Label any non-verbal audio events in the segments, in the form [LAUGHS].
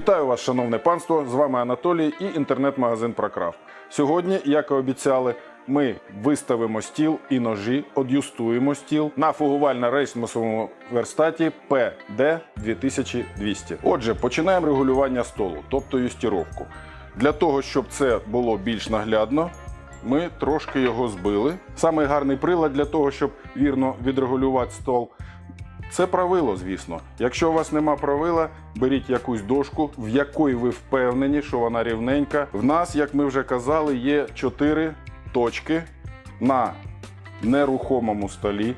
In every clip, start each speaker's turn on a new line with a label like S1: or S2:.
S1: Вітаю вас, шановне панство! З вами Анатолій і інтернет-магазин Прокрафт. Сьогодні, як і обіцяли, ми виставимо стіл і ножі, од'юстуємо стіл на фугувально-рейсмусовому верстаті PD 2200. Отже, починаємо регулювання столу, тобто юстіровку. Для того, щоб це було більш наглядно, ми трошки його збили. Самий гарний прилад для того, щоб вірно відрегулювати стол. Це правило, звісно. Якщо у вас нема правила, беріть якусь дошку, в якої ви впевнені, що вона рівненька. В нас, як ми вже казали, є 4 точки на нерухомому столі.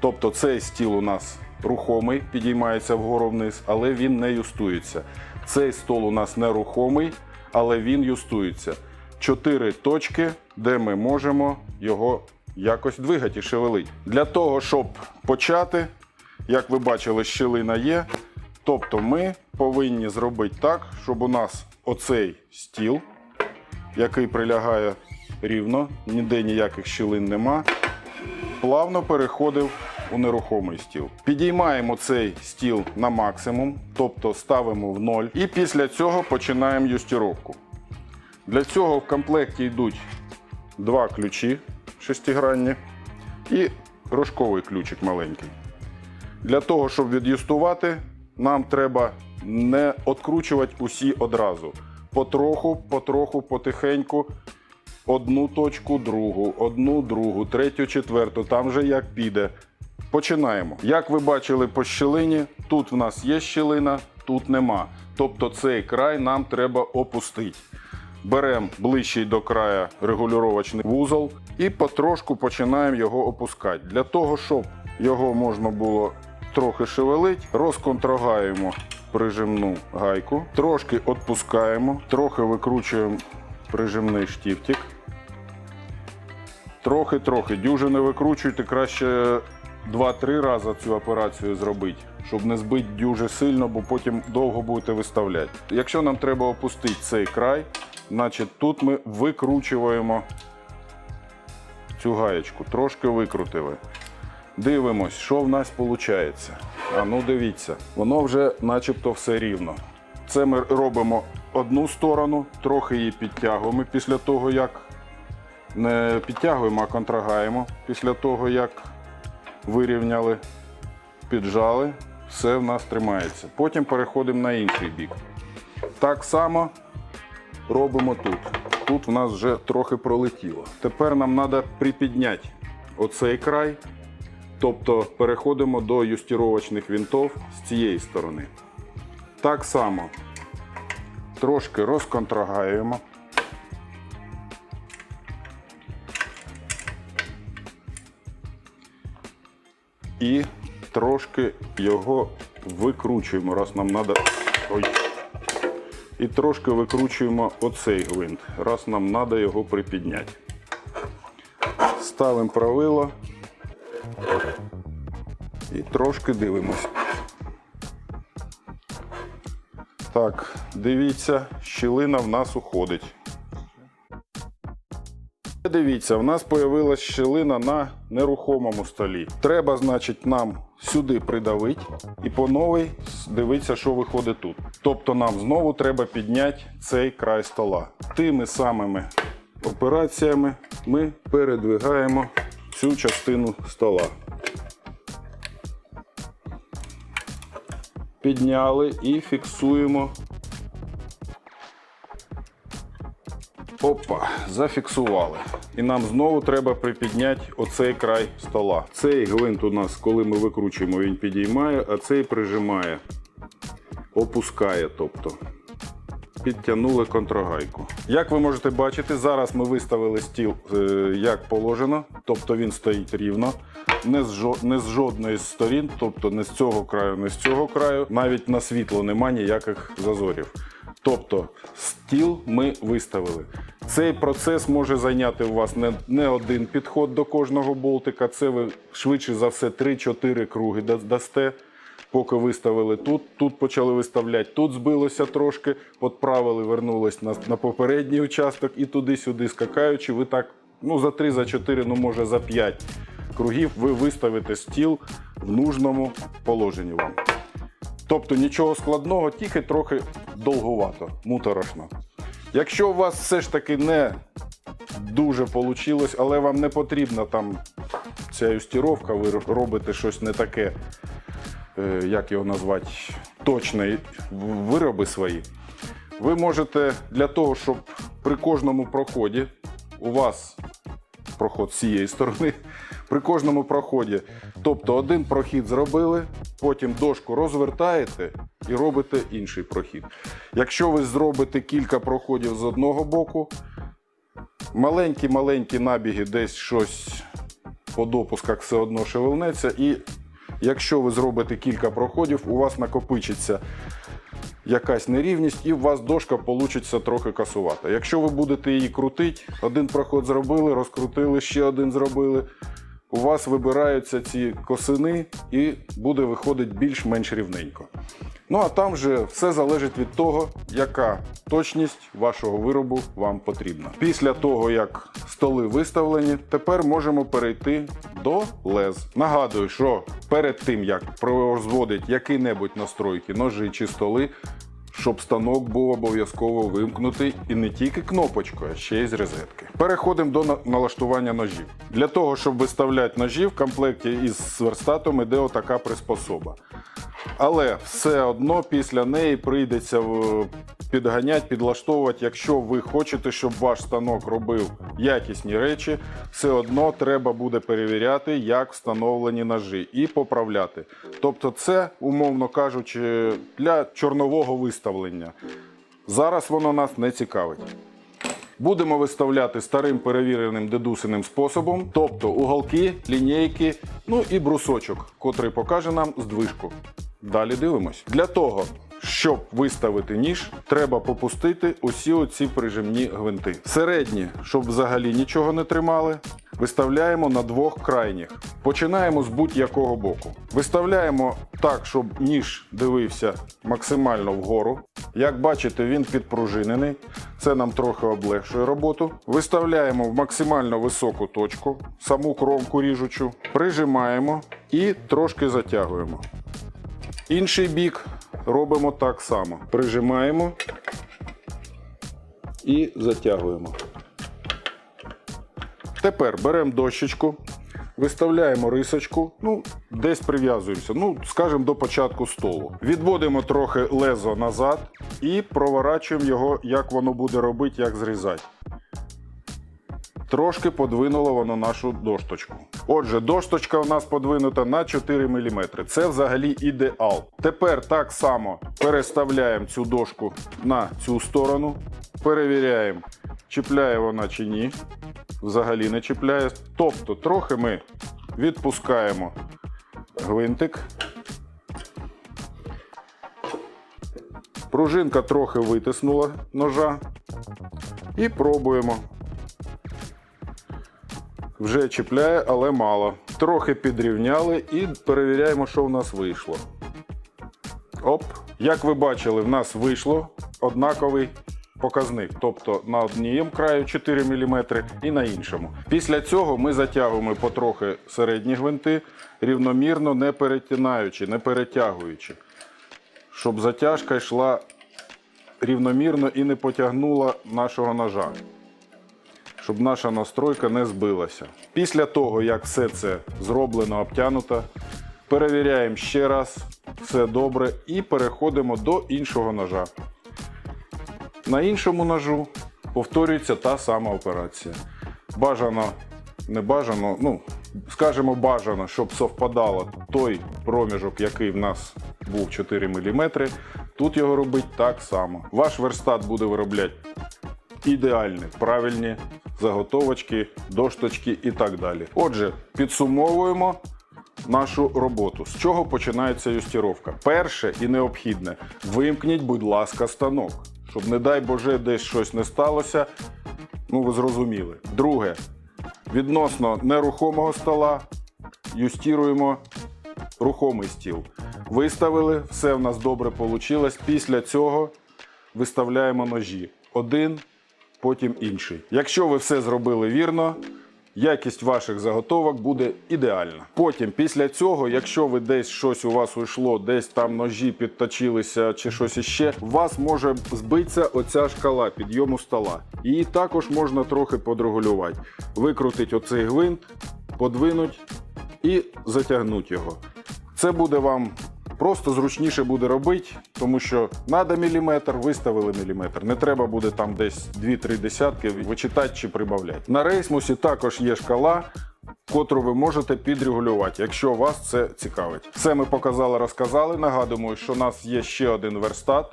S1: Тобто цей стіл у нас рухомий, підіймається вгору вниз, але він не юстується. Цей стол у нас нерухомий, але він юстується. Чотири точки, де ми можемо його якось двигати і шевелити. Для того, щоб почати, як ви бачили, щілина є. Тобто ми повинні зробити так, щоб у нас оцей стіл, який прилягає рівно, ніде ніяких щілин нема, плавно переходив у нерухомий стіл. Підіймаємо цей стіл на максимум, тобто ставимо в ноль, і після цього починаємо юстіровку. Для цього в комплекті йдуть два ключі шестигранні і рожковий ключик маленький. Для того, щоб від'юстувати, нам треба не откручувати усі одразу. Потроху, потроху, потихеньку. Одну точку, другу, одну, другу, третю, четверту. Там же як піде. Починаємо. Як ви бачили по щілині, тут в нас є щілина, тут нема. Тобто цей край нам треба опустити. Беремо ближчий до краю регулювачний вузол і потрошку починаємо його опускати. Для того, щоб його можна було трохи шевелити, розконтрогаємо прижимну гайку, трошки відпускаємо, трохи викручуємо прижимний штифтик. Трохи-трохи. Дюже не викручуйте, краще 2-3 рази цю операцію зробити, щоб не збити дуже сильно, бо потім довго будете виставляти. Якщо нам треба опустити цей край, значить тут ми викручуємо цю гаєчку. Трошки викрутили. Дивимось, що в нас виходить. А ну дивіться, воно вже начебто все рівно. Це ми робимо одну сторону, трохи її підтягуємо після того, як не підтягуємо, а контрагаємо. Після того, як вирівняли, піджали, все в нас тримається. Потім переходимо на інший бік. Так само робимо тут. Тут в нас вже трохи пролетіло. Тепер нам треба припідняти оцей край. Тобто переходимо до юстіровочних вінтов з цієї сторони. Так само трошки розконтрагаємо. І трошки його викручуємо, раз нам треба. Ой. І трошки викручуємо оцей гвинт, раз нам треба його припідняти. Ставимо правило і трошки дивимось. Так, дивіться, щілина в нас уходить. Дивіться, в нас з'явилася щілина на нерухомому столі. Треба, значить, нам сюди придавити і по новій дивитися, що виходить тут. Тобто нам знову треба підняти цей край стола. Тими самими операціями ми передвигаємо цю частину стола. Підняли і фіксуємо. Опа, зафіксували. І нам знову треба припідняти оцей край стола. Цей гвинт у нас, коли ми викручуємо, він підіймає, а цей прижимає, опускає. тобто. Підтягнули контрагайку. Як ви можете бачити, зараз ми виставили стіл е, як положено, тобто він стоїть рівно, не з жодної з сторін, тобто не з цього краю, не з цього краю, навіть на світло нема ніяких зазорів. Тобто стіл ми виставили. Цей процес може зайняти у вас не, не один підход до кожного болтика. Це ви швидше за все 3-4 круги дасте. Поки виставили тут, тут почали виставляти, тут збилося трошки, підправили, вернулись на, на попередній участок і туди-сюди скакаючи, ви так ну, за 3, за 4, ну може за 5 кругів ви виставите стіл в нужному положенні вам. Тобто нічого складного, тільки трохи довгувато, муторошно. Якщо у вас все ж таки не дуже вийшло, але вам не потрібна там ця юстіровка, ви робите щось не таке, як його назвати, точне вироби свої. Ви можете для того, щоб при кожному проході у вас проход з цієї сторони, [LAUGHS] при кожному проході, тобто один прохід зробили, потім дошку розвертаєте і робите інший прохід. Якщо ви зробите кілька проходів з одного боку, маленькі-маленькі набіги, десь щось по допусках все одно шевелнеться. І якщо ви зробите кілька проходів, у вас накопичиться якась нерівність, і у вас дошка получиться трохи касувата. Якщо ви будете її крутити, один проход зробили, розкрутили, ще один зробили. У вас вибираються ці косини і буде виходити більш-менш рівненько. Ну а там вже все залежить від того, яка точність вашого виробу вам потрібна. Після того, як столи виставлені, тепер можемо перейти до лез. Нагадую, що перед тим як производить які-небудь настройки, ножі чи столи, щоб станок був обов'язково вимкнутий і не тільки кнопочкою, а ще й з розетки. Переходимо до налаштування ножів. Для того, щоб виставляти ножі, в комплекті із сверстатом іде отака приспособа. Але все одно після неї прийдеться е, підганяти, підлаштовувати. Якщо ви хочете, щоб ваш станок робив якісні речі, все одно треба буде перевіряти, як встановлені ножі, і поправляти. Тобто, це, умовно кажучи, для чорнового виставлення. Зараз воно нас не цікавить. Будемо виставляти старим перевіреним дедусиним способом, тобто уголки, лінійки, ну і брусочок, котрий покаже нам здвижку. Далі дивимось. Для того, щоб виставити ніж, треба попустити усі оці прижимні гвинти. Середні, щоб взагалі нічого не тримали, виставляємо на двох крайніх. Починаємо з будь-якого боку. Виставляємо так, щоб ніж дивився максимально вгору. Як бачите, він підпружинений. Це нам трохи облегшує роботу. Виставляємо в максимально високу точку, саму кромку ріжучу, прижимаємо і трошки затягуємо. Інший бік робимо так само. Прижимаємо і затягуємо. Тепер беремо дощечку, виставляємо рисочку, ну, десь прив'язуємося, ну, скажімо, до початку столу. Відводимо трохи лезо назад і проворачуємо його, як воно буде робити, як зрізати. Трошки подвинуло воно нашу дошточку. Отже, дошточка у нас подвинута на 4 мм. Це взагалі ідеал. Тепер так само переставляємо цю дошку на цю сторону. Перевіряємо, чіпляє вона чи ні. Взагалі не чіпляє. Тобто, трохи ми відпускаємо гвинтик. Пружинка трохи витиснула ножа. І пробуємо. Вже чіпляє, але мало. Трохи підрівняли і перевіряємо, що в нас вийшло. Оп. Як ви бачили, в нас вийшло однаковий показник. Тобто на однім краю 4 мм і на іншому. Після цього ми затягуємо потрохи середні гвинти, рівномірно не перетинаючи, не перетягуючи. Щоб затяжка йшла рівномірно і не потягнула нашого ножа щоб наша настройка не збилася. Після того, як все це зроблено, обтянуто, перевіряємо ще раз, все добре, і переходимо до іншого ножа. На іншому ножу повторюється та сама операція. Бажано, не бажано, ну, скажімо, бажано, щоб совпадало той проміжок, який в нас був 4 мм. Тут його робить так само. Ваш верстат буде виробляти ідеальні, правильні заготовочки, дошточки і так далі. Отже, підсумовуємо нашу роботу. З чого починається юстіровка? Перше і необхідне вимкніть, будь ласка, станок, щоб, не дай Боже, десь щось не сталося. Ну, ви зрозуміли. Друге, відносно нерухомого стола юстіруємо рухомий стіл. Виставили, все в нас добре вийшло. Після цього виставляємо ножі. Один, потім інший. Якщо ви все зробили вірно, якість ваших заготовок буде ідеальна. Потім, після цього, якщо ви десь щось у вас уйшло, десь там ножі підточилися чи щось іще, у вас може збитися оця шкала підйому стола. Її також можна трохи подрегулювати. Викрутить оцей гвинт, подвинуть і затягнуть його. Це буде вам просто зручніше буде робити, тому що треба міліметр, виставили міліметр. Не треба буде там десь 2-3 десятки вичитати чи прибавляти. На рейсмусі також є шкала. Котру ви можете підрегулювати, якщо вас це цікавить. Все ми показали, розказали. Нагадуємо, що у нас є ще один верстат.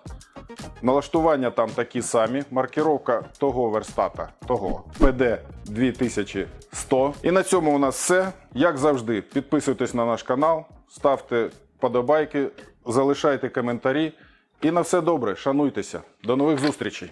S1: Налаштування там такі самі. Маркіровка того верстата, того PD 2100. І на цьому у нас все. Як завжди, підписуйтесь на наш канал, ставте подобайки, залишайте коментарі. І на все добре, шануйтеся. До нових зустрічей!